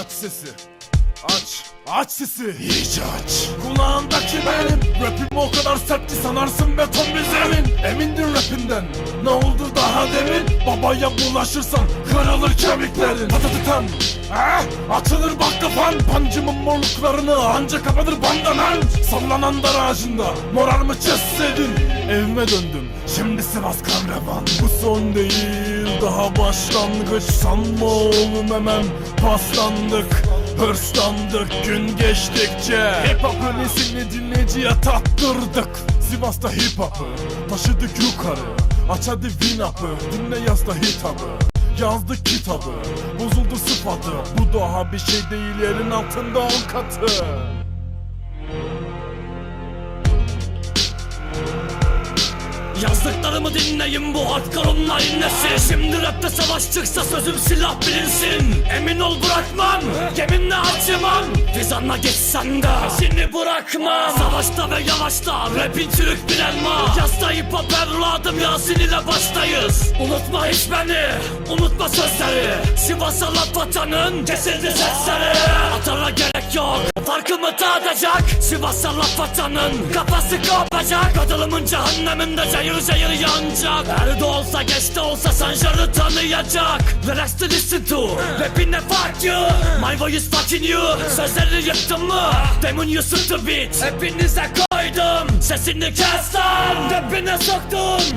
Aç sesi. Aç. Aç sesi. İyice aç. Kulağındaki benim. Rapim o kadar sert ki sanarsın beton bir zemin. Emindin rapinden. Ne oldu daha demin? Babaya bulaşırsan kırılır kemiklerin. Patatatam. Ha? Açılır bak kafan. Pancımın morluklarını anca kapatır bandanan. Sallanan dar ağacında. Morarımı çizseydin. Evime döndüm. Şimdi Sivas Kamrevan. Bu son değil. Daha başlangıç sanma oğlum hemen paslandık. Hırslandık gün geçtikçe Hip hop'un ismini dinleyiciye tattırdık. Sivas'ta hip hop'ı taşıdık yukarı. Aç hadi win up'ı dinle yazda hitabı Yazdık kitabı bozuldu sıfatı. Bu daha bir şey değil yerin altında on katı Yazdıklarımı dinleyin bu hardcore online nesil Şimdi rapte savaş çıksa sözüm silah bilinsin. Emin ol bırakmam Yeminle acımam Vizanla geçsen de Seni bırakmam. Savaşta ve yavaşta Rapin çürük bir elma. Yazda hip hop Yasin ile baştayız. Unutma hiç beni Unutma sözleri. Sivas'a laf atanın Kesildi sesleri. Atara gerek yok. Farkımı tadacak Sivas'a laf atanın Kafası kopacak. Kadılımın cehenneminde cayır cayır yanacak. Erdi olsa geç de olsa Sanjar'ı tanıyacak. Relax to listen to Rapine fuck you My voice is fucking you. Sözleri yıktım mı? Demon you to beat. Hepinize koydum. Sesini kes lan Rapine soktum.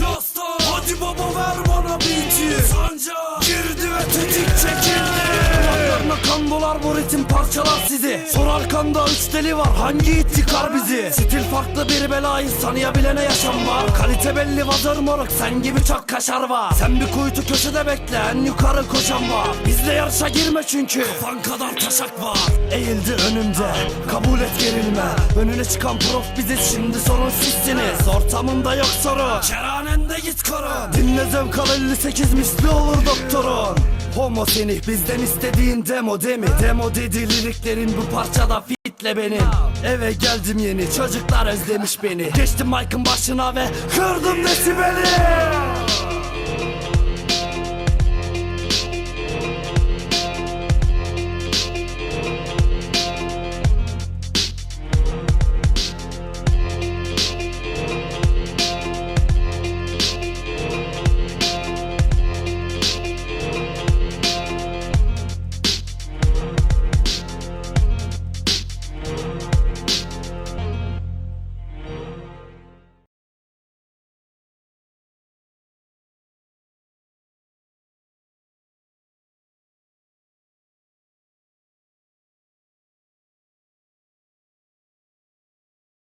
Yasta Hadi baba ver beat'i Sanca. Girdi ve tetik çekildi. Kulaklarına kan dolar bu ritim parçalar sizi. Sor arkanda üç deli var hangi it yıkar bizi? Stil farklı bir bela insanıya bilene yaşam var. Kalite belli vazır moruk sen gibi çok kaşar var. Sen bir kuytu köşede bekle en yukarı koşan var. Bizle yarışa girme çünkü Kafan kadar taşak var. Eğildi önümde kabul et gerilme. Önüne çıkan prof biziz şimdi sorun sizsiniz. Ortamında yok sorun Kerhanende git korun Dinle zevk al 58 misli olur doktorun. Homo seni bizden istediğin demo demi Demo dedi liriklerin bu parçada fitle benim Eve geldim yeni çocuklar özlemiş beni. Geçtim mic'ın başına ve kırdım desibeli